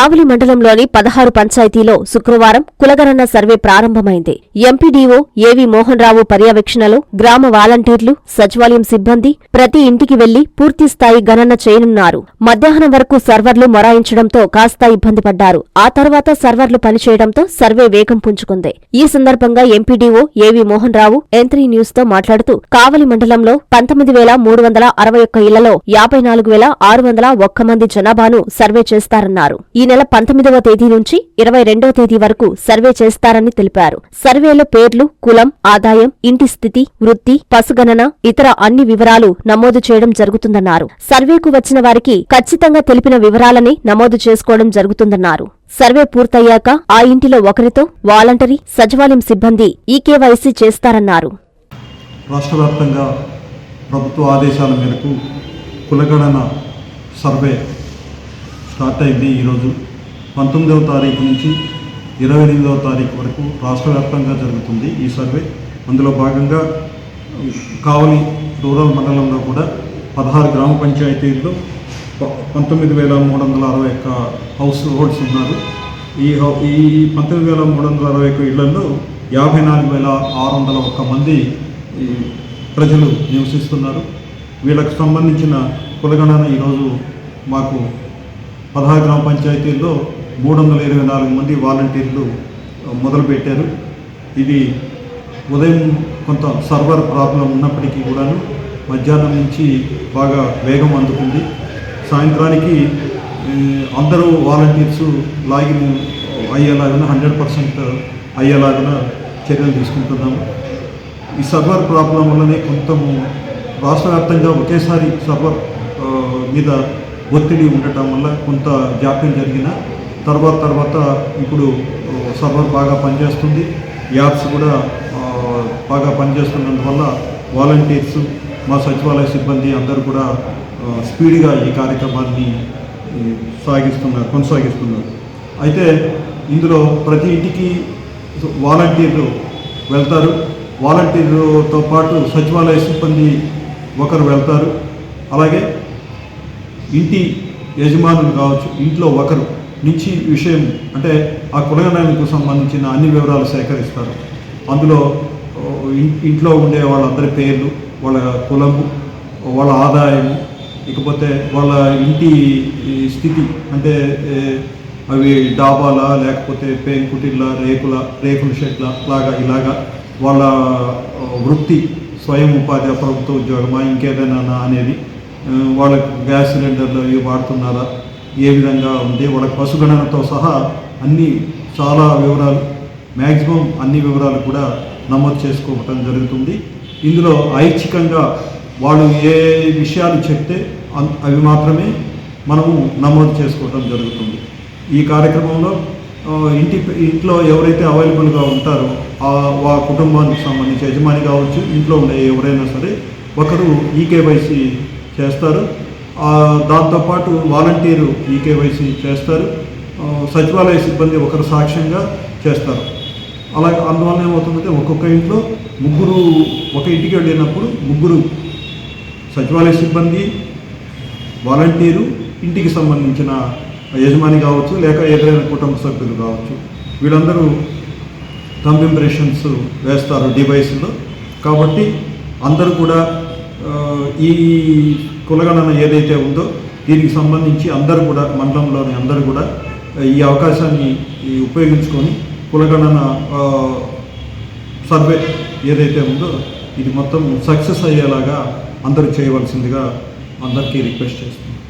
కావలి మండలంలోని పదహారు పంచాయతీలో శుక్రవారం కులగణన సర్వే ప్రారంభమైంది. ఎంపీడీఓ ఏవి మోహన్ రావు పర్యవేక్షణలో గ్రామ వాలంటీర్లు సచివాలయం సిబ్బంది ప్రతి ఇంటికి వెళ్ళి పూర్తిస్థాయి గణన చేయనున్నారు. మధ్యాహ్నం వరకు సర్వర్లు మొరాయించడంతో కాస్త ఇబ్బంది పడ్డారు. ఆ తర్వాత సర్వర్లు పనిచేయడంతో సర్వే వేగం పుంజుకుంది. ఈ సందర్భంగా ఎంపీడీఓ ఏవి మోహన్ రావు ఎంత్రీ న్యూస్తో మాట్లాడుతూ కావలి మండలంలో పంతొమ్మిది వేల మూడు వందల అరవై ఒక్క ఇళ్ళలో యాభై నాలుగు వేల ఆరు వందల ఒక్క మంది జనాభాను సర్వే చేస్తారన్నారు. ఈ నెల పంతొమ్మిదవ తేదీ నుంచి ఇరవై రెండవ తేదీ వరకు సర్వే చేస్తారని తెలిపారు. సర్వేలో పేర్లు కులం ఆదాయం ఇంటి స్థితి వృత్తి పసుగణన ఇతర అన్ని వివరాలు నమోదు చేయడం జరుగుతుందన్నారు. సర్వేకు వచ్చిన వారికి ఖచ్చితంగా తెలిపిన వివరాలని నమోదు చేసుకోవడం జరుగుతుందన్నారు. సర్వే పూర్తయ్యాక ఆ ఇంటిలో ఒకరితో వాలంటరీ సచివాలయం సిబ్బంది ఈకేవైసీ చేస్తారన్నారు. రాష్ట్ర వ్యాప్తంగా ప్రభుత్వ ఆదేశాల మేరకు కులగణన సర్వే స్టార్ట్ అయింది ఈరోజు. పంతొమ్మిదవ తారీఖు నుంచి ఇరవై ఎనిమిదవ తారీఖు వరకు రాష్ట్ర వ్యాప్తంగా జరుగుతుంది ఈ సర్వే. అందులో భాగంగా కావలి రూరల్ మండలంలో కూడా పదహారు గ్రామ పంచాయతీల్లో ప- పంతొమ్మిది వేల మూడు వందల అరవై ఒక్క హౌస్ హోల్డ్స్ ఉన్నారు. ఈ ఈ పంతొమ్మిది వేల మూడు వందల అరవై ఒక్క ఇళ్ళలో యాభై నాలుగు వేల ఆరు వందల ఒక్క మంది ఈ ప్రజలు నివసిస్తున్నారు. వీళ్ళకు సంబంధించిన కులగణన ఈరోజు మాకు పదహారు గ్రామ పంచాయతీల్లో మూడు వందల ఇరవై నాలుగు మంది వాలంటీర్లు మొదలుపెట్టారు. ఇది ఉదయం కొంత సర్వర్ ప్రాబ్లం ఉన్నప్పటికీ కూడాను మధ్యాహ్నం నుంచి బాగా వేగం అందుకుంది. సాయంత్రానికి అందరూ వాలంటీర్స్ లాగిన్ అయ్యేలాగా హండ్రెడ్ పర్సెంట్ అయ్యేలాగా చర్యలు తీసుకుంటున్నాము. ఈ సర్వర్ ప్రాబ్లం వల్లనే కొంత రాష్ట్ర వ్యాప్తంగా ఒకేసారి సర్వర్ మీద ఒత్తిడి ఉండటం వల్ల కొంత జాప్యం జరిగిన తర్వాత తర్వాత ఇప్పుడు సర్వర్ బాగా పనిచేస్తుంది. యాప్స్ కూడా బాగా పనిచేస్తున్నందువల్ల వాలంటీర్స్ మా సచివాలయ సిబ్బంది అందరూ కూడా స్పీడ్గా ఈ కార్యక్రమాన్ని సాగిస్తున్నారు కొనసాగిస్తున్నారు. అయితే ఇందులో ప్రతి ఇంటికి వాలంటీర్లు వెళ్తారు. వాలంటీర్లతో పాటు సచివాలయ సిబ్బంది ఒకరు వెళ్తారు. అలాగే ఇంటి యజమానులు కావచ్చు ఇంట్లో ఒకరు నుంచి విషయం అంటే ఆ కులగణానికి సంబంధించిన అన్ని వివరాలు సేకరిస్తారు. అందులో ఇంట్లో ఉండే వాళ్ళందరి పేర్లు వాళ్ళ కులము వాళ్ళ ఆదాయము ఇకపోతే వాళ్ళ ఇంటి స్థితి అంటే అవి డాబాలా లేకపోతే పెంకుటిళ్ళ రేకుల రేకుల షెడ్ల లాగా ఇలాగా వాళ్ళ వృత్తి స్వయం ఉపాధి ప్రభుత్వ ఉద్యోగమా ఇంకేదైనా అనేది వాళ్ళకి గ్యాస్ సిలిండర్లు ఇవి వాడుతున్నారా? ఏ విధంగా ఉంది వాళ్ళ పశుగణనతో సహా అన్ని చాలా వివరాలు మ్యాక్సిమం అన్ని వివరాలు కూడా నమోదు చేసుకోవటం జరుగుతుంది. ఇందులో ఐచ్ఛికంగా వాళ్ళు ఏ విషయాలు చెప్తే అవి మాత్రమే మనము నమోదు చేసుకోవటం జరుగుతుంది. ఈ కార్యక్రమంలో ఇంటి ఇంట్లో ఎవరైతే అవైలబుల్గా ఉంటారో ఆ వా కుటుంబానికి సంబంధించి యజమాని కావచ్చు ఇంట్లో ఉండే ఎవరైనా సరే ఒకరు ఈకేవైసీ చేస్తారు. దాంతోపాటు వాలంటీరు ఈకేవైసీ చేస్తారు. సచివాలయ సిబ్బంది ఒకరు సాక్ష్యంగా చేస్తారు. అలాగే అందువల్ల ఏమవుతుందంటే ఒక్కొక్క ఇంట్లో ముగ్గురు ఒక ఇంటికి వెళ్ళినప్పుడు ముగ్గురు సచివాలయ సిబ్బంది వాలంటీరు ఇంటికి సంబంధించిన యజమాని కావచ్చు లేక ఏదైనా కుటుంబ సభ్యులు కావచ్చు. వీళ్ళందరూ థంబ్ ఇంప్రెషన్స్ వేస్తారు డివైస్లో. కాబట్టి అందరూ కూడా ఈ కులగణన ఏదైతే ఉందో దీనికి సంబంధించి అందరూ కూడా మండలంలోని అందరూ కూడా ఈ అవకాశాన్ని ఈ ఉపయోగించుకొని కులగణన సర్వే ఏదైతే ఉందో ఇది మొత్తం సక్సెస్ అయ్యేలాగా అందరూ చేయవలసిందిగా అందరికీ రిక్వెస్ట్ చేస్తున్నాను